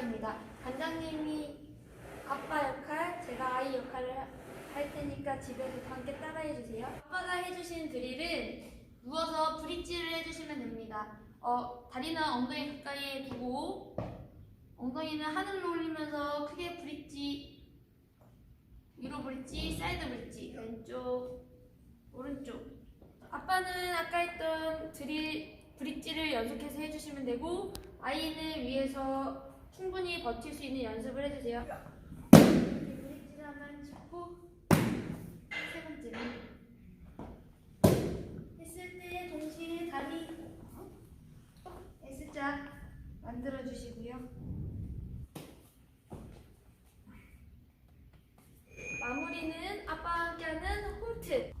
아빠입니다. 반장님이 아빠 역할, 제가 아이 역할을 할 테니까 집에서 함께 따라해 주세요. 아빠가 해주신 드릴은 누워서 브릿지를 해주시면 됩니다. 어, 다리는 엉덩이 가까이에 두고 엉덩이는 하늘로 올리면서 크게 브릿지 위로 브릿지, 사이드 브릿지 왼쪽, 오른쪽 아빠는 아까 했던 드릴 브릿지를 연속해서 해주시면 되고 아이는 위에서 충분히 버틸 수 있는 연습을 해주세요. 하나만 짚고 세 번째는 했을 때 동시에 다리 어? S자 만들어 주시고요. 마무리는 아빠와 함께하는 홈트.